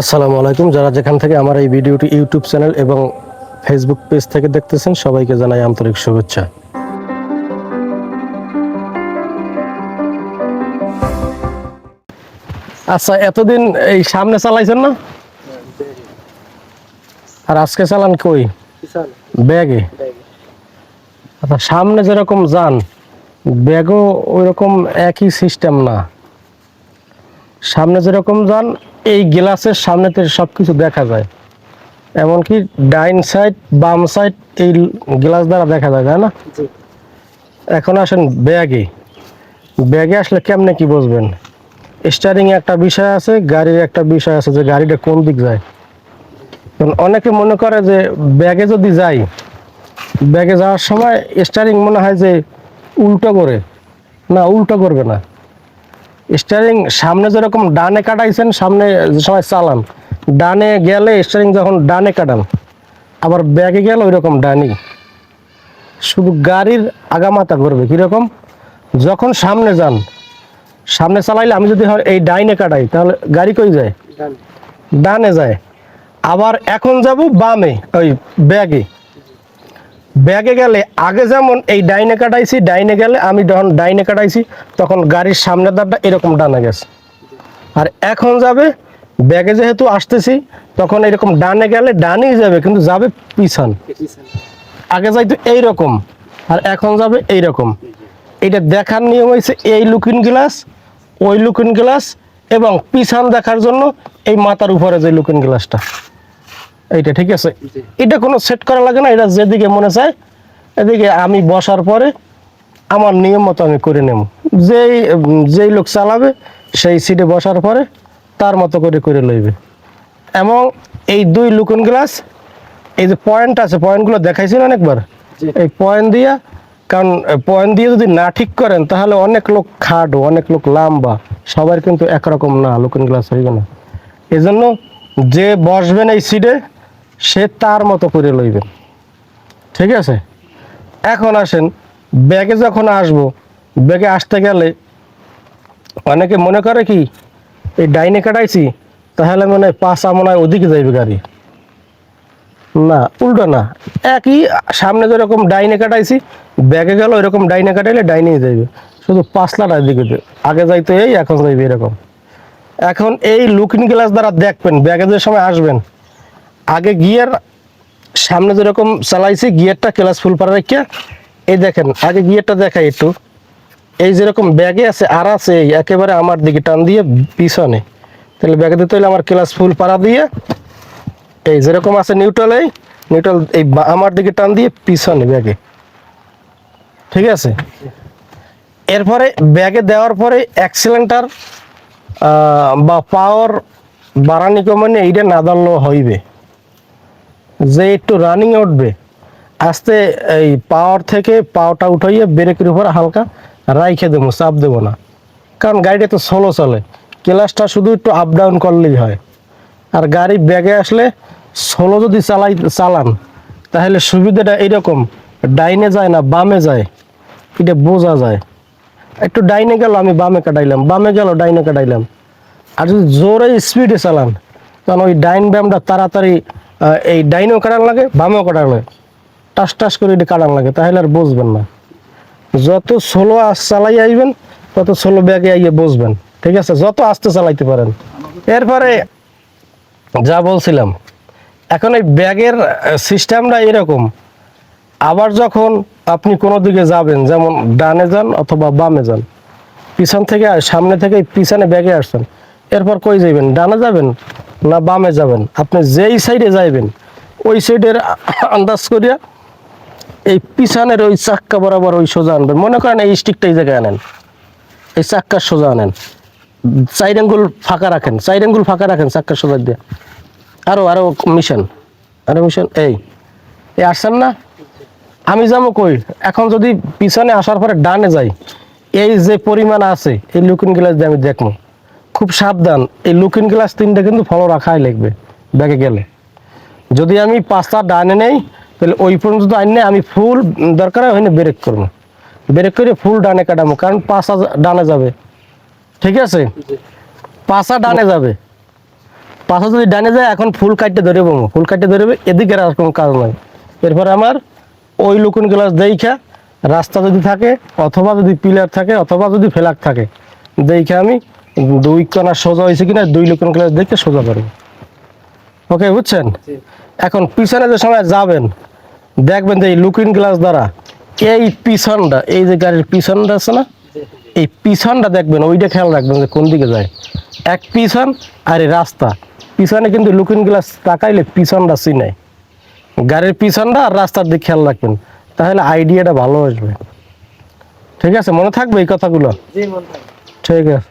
আসসালামু আলাইকুম। যারা যেখান থেকে আমার এই ভিডিওটি ইউটিউব চ্যানেল এবং ফেসবুক পেজ থেকে দেখতেছেন সবাইকে জানাই আন্তরিক শুভেচ্ছা। আচ্ছা এতদিন এই সামনে চালাইছেন না? আর আজকে চালান কই? ব্যাগে? আচ্ছা সামনে যেরকম যান ব্যাগও ওই রকম একই সিস্টেম না। সামনে যেরকম যান এই গ্লাসের সামনেতে সব কিছু দেখা যায়। এমনকি ডাইন সাইড বাম সাইড এই গ্লাস দ্বারা দেখা যায় তাই না? এখন আসেন ব্যাগে। ব্যাগে আসলে কেমনে কি বুঝবেন? স্টারিং একটা বিষয় আছে গাড়ির একটা বিষয় আছে যে গাড়িটা কোন দিক যায়। কারণ অনেকে মনে করে যে ব্যাগে যদি যাই ব্যাগে যাওয়ার সময় স্টারিং মনে হয় যে উল্টো করে। না উল্টো করবে না। স্টারিং সামনে যেরকম ডানে কাটাইছেন সামনে যে সময় চালান ডানে গেলে স্টারিং যখন ডানে কাটান আবার ব্যাগে গেলে ওই রকম ডানি। শুধু গাড়ির আগামাতা করবে কীরকম? যখন সামনে যান সামনে চালাইলে আমি যদি হয় এই ডাইনে কাটাই তাহলে গাড়ি কই যায়? ডানে যায়। আবার এখন যাব বামে ওই ব্যাগে। ব্যাগে গেলে, আগে যেমন এই ডাইনে কাটাইছি, ডাইনে গেলে আমি যখন ডাইনে কাটাইছি, তখন গাড়ির সামনের দাঁড়টা এরকম ডানা গেছে। আর এখন যাবে, ব্যাগে যেহেতু আসতেছি, তখন এরকম ডানে গেলে ডানেই যাবে, কিন্তু যাবে পিছন। আগে যাইতো এইরকম, আর এখন যাবে এইরকম। এটা দেখার নিয়ম হয়েছে এই লুকিং গ্লাস, ওই লুকিং গ্লাস, এবং পিছন দেখার জন্য এই মাথার উপরে যে লুকিং গ্লাসটা। এইটা ঠিক আছে? এটা কোনো সেট করা লাগে না এটা যেদিকে মনে চায় এদিকে আমি বসার পরে আমার নিয়ম মতো আমি করে নেব। যেই যেই লোক চালাবে সেই সিটে বসার পরে তার মতো করে করে লইবে। এবং এই দুই লুকুন গ্লাস এই যে পয়েন্ট আছে পয়েন্টগুলো দেখাইছি না অনেকবার? এই পয়েন্ট দিয়া কারণ পয়েন্ট দিয়ে যদি না ঠিক করেন তাহলে অনেক লোক খাটো অনেক লোক লাম্বা। সবার কিন্তু একরকম না লুকুন গ্লাস হইবে না। এজন্য যে বসবেন এই সিটে সে তার মতো করে লইবেন। ঠিক আছে? এখন আসেন, ব্যাগে যখন আসব, ব্যাগে আসতে গেলে অনেকে মনে করে কি, এই ডাইনে কাটাইছি, তাহলে মনে হয় পাশা মনে হয় ওদিকে যাইবে গাড়ি। না, উল্টো না। একই সামনে যেরকম ডাইনে কাটাইছি, ব্যাগে গেল এরকম ডাইনে কাটাইলে ডাইনেই যাইবে। শুধু পাঁচলাটা দিকে আগে যাইতো এই, এখন যাইবে এরকম। এখন এই লুকিং গ্লাস দ্বারা দেখবেন, ব্যাগে যে সময় আসবেন আগে গিয়ার সামনে যেরকম চালাইছি, গিয়ারটা ক্লাস ফুল পারা রেখে, এই দেখেন, আগে গিয়ারটা দেখাই একটু। এই যেরকম ব্যাগে আছে, আর আছে, এই একেবারে আমার দিকে টান দিয়ে পিছনে। তাহলে ব্যাগে দিতে হলে আমার ক্লাস ফুল পাড়া দিয়ে, এই যেরকম আছে নিউট্রাল এই নিউট্রাল এই আমার দিকে টান দিয়ে পিছনে ব্যাগে। ঠিক আছে? এরপরে ব্যাগে দেওয়ার পরে অ্যাক্সিলেন্টার বা পাওয়ার বাড়ানি কমানি এইটা না দাঁড়ালেও হইবে। যে একটু রানিং উঠবে, আস্তে এই পাওয়ার থেকে পাওয়ারটা উঠাইয়ে ব্রেকের উপর হালকা রাইখে দেবো, চাপ দেবো না। কারণ গাড়িটা তো স্লো চলে। ক্লাসটা শুধু একটু আপ ডাউন করলেই হয়। আর গাড়ি ব্যাগে আসলে স্লো যদি চালাই, চালান, তাহলে সুবিধাটা এরকম, ডাইনে যায় না, বামে যায়। এটা বোঝা যায়। একটু ডাইনে গেল, আমি বামে কাটাইলাম, বামে গেল, ডাইনে কাটাইলাম। আর যদি জোরে স্পিডে চালান তখন ওই ডাইন ব্যায়ামটা তাড়াতাড়ি এই ডাইনেও কাটান লাগে বামেও কাটান লাগে। টাস টাস করে এটা কাটান লাগে, তাহলে আর বুঝবেন না। যত স্লো চালাই আইবেন, তত স্লো ব্যাগে আইয়ে বসবেন ঠিক আছে? যত আস্তে চালাইতে পারেন। এরপরে যা বলছিলাম, এখন এই ব্যাগের সিস্টেমটা এরকম। আবার যখন আপনি কোনো দিকে যাবেন, যেমন ডানে যান অথবা বামে যান, পিছন থেকে, সামনে থেকে পিছনে ব্যাগে আসছেন, এরপর কই যাবেন ডানে যাবেন? না বামে যাবেন। আপনি যেই সাইডে যাইবেন, ওই সাইডের আন্দাজ করিয়া এই পিছনের ওই চাক্কা বরাবর ওই সোজা আনবেন। মনে করেন এই স্টিকটা এই জায়গায় আনেন। এই চাক্কার সোজা আনেন। চাইর আঙ্গুল ফাঁকা রাখেন চাইর আঙ্গুল ফাঁকা রাখেন চাক্কা সোজা দিয়ে। আরও আরও মিশন আরও মিশন এই। এই আসছেন না? আমি যাব কই? এখন যদি পিছনে আসার পরে ডানে যাই, এই যে পরিমাণ আছে, এই লুকিং গ্লাস দিয়ে আমি দেখব। খুব সাবধান। এই লুকিং গ্লাস তিনটা কিন্তু ফলো রাখাই লাগবে, ব্যাগে গেলে। যদি আমি পাঁচটা ডানে নেই, তাহলে ওই পর্যন্ত আইনে আমি ফুল দরকার হয় না ব্রেক করব। ব্রেক করে ফুল ডানে কাটাবো, কারণ পাঁচা ডানে যাবে। ঠিক আছে? পাঁচা ডানে যাবে। পাশে যদি ডানে যায়, এখন ফুল কাটতে ধরে বমো ফুল কাটতে ধরবে এদিকে আর কোনো কাজ নাই। এরপরে আমার ওই লুকুন গ্লাস দেখা, রাস্তা যদি থাকে, অথবা যদি পিলার থাকে, অথবা যদি ফেলাক থাকে, দেখে আমি দুই কোনা সোজা হয়েছে কিনা দুই লুকুন গ্লাস দেখে সোজা করব ওকে বুঝছেন? এখন পিছনে যে সময় যাবেন দেখবেন যে এই লুকিং গ্লাস দ্বারা এই পিছনটা এই যে গাড়ির পিছনটা আছে না এই পিছনটা দেখবেন ওইটা খেয়াল রাখবেন যে কোন দিকে যায়। এক পিছন আর এই রাস্তা। পিছনে কিন্তু লুকিং গ্লাস তাকাইলে পিছনটা চিনায় গাড়ির পিছনটা আর রাস্তার দিকে খেয়াল রাখবেন তাহলে আইডিয়াটা ভালো আসবে। ঠিক আছে মনে থাকবে এই কথাগুলো? ঠিক আছে।